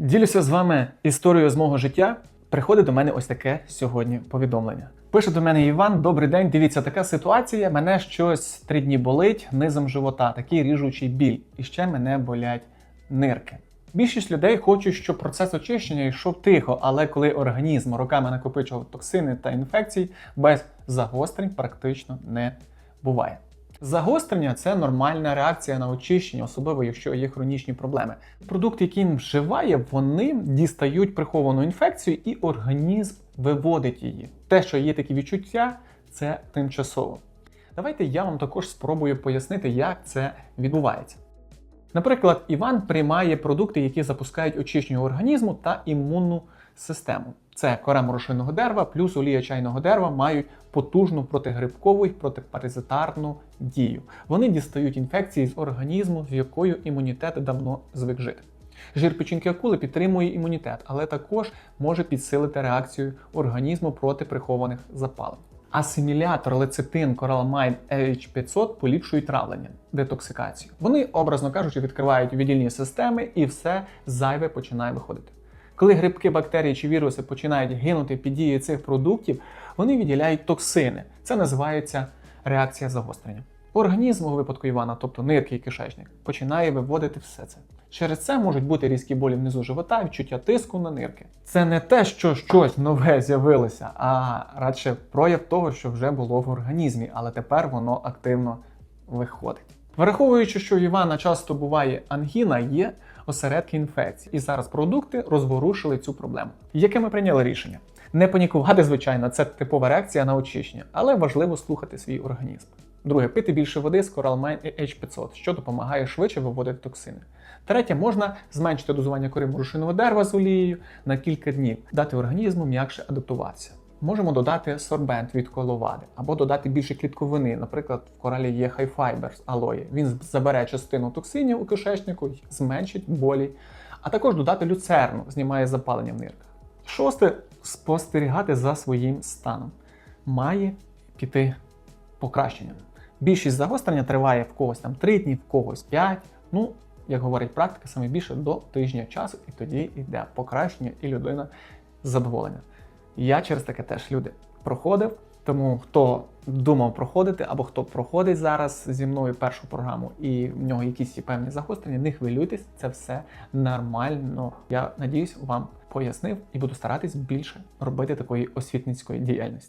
Ділюся з вами історією з мого життя. Приходить до мене ось таке сьогодні повідомлення. Пише до мене Іван: Добрий день. Дивіться, така ситуація. Мене щось три дні болить низом живота, такий ріжучий біль. І ще мене болять нирки. Більшість людей хочуть, щоб процес очищення йшов тихо, але коли організм роками накопичував токсини та інфекції, без загострень практично не буває. Загострення це нормальна реакція на очищення, особливо якщо є хронічні проблеми. Продукти, які він вживає, вони дістають приховану інфекцію, і організм виводить її. Те, що є такі відчуття, це тимчасово. Давайте я вам також спробую пояснити, як це відбувається. Наприклад, Іван приймає продукти, які запускають очищення організму та імунну систему. Це кора морошинного дерева плюс олія чайного дерева мають потужну протигрибкову і протипаразитарну дію. Вони дістають інфекції з організму, з якою імунітет давно звик жити. Жир печінки акули підтримує імунітет, але також може підсилити реакцію організму проти прихованих запалень. Асимілятор лецитин Coralamine LH500 поліпшують травлення, детоксикацію. Вони, образно кажучи, відкривають віддільні системи і все зайве починає виходити. Коли грибки, бактерії чи віруси починають гинути під дією цих продуктів, вони відділяють токсини. Це називається реакція загострення. Організм у випадку Івана, тобто нирки і кишечник, починає виводити все це. Через це можуть бути різкі болі внизу живота, відчуття тиску на нирки. Це не те, що щось нове з'явилося, а радше прояв того, що вже було в організмі, але тепер воно активно виходить. Враховуючи, що у Івана часто буває ангіна, є осередки інфекції, і зараз продукти розворушили цю проблему. Яке ми прийняли рішення? Не панікувати, звичайно, це типова реакція на очищення, але важливо слухати свій організм. Друге, пити більше води з Coralmine H500, що допомагає швидше виводити токсини. Третє, можна зменшити дозування кори морошиного дерева з олією на кілька днів, дати організму м'якше адаптуватися. Можемо додати сорбент від коловади або додати більше клітковини. Наприклад, в коралі є Fiber з алої. Він забере частину токсинів у кишечнику і зменшить болі. А також додати люцерну, знімає запалення в нирках. Шосте спостерігати за своїм станом. Має піти покращення. Більшість загострення триває в когось там 3 дні, в когось 5. Ну, як говорить практика, саме більше до тижня часу, і тоді йде покращення, і людина задоволена. Я через таке теж люди проходив. Тому хто думав проходити, або хто проходить зараз зі мною першу програму, і в нього якісь певні загострення, не хвилюйтесь, це все нормально. Я надіюсь, вам пояснив і буду старатись більше робити такої освітницької діяльності.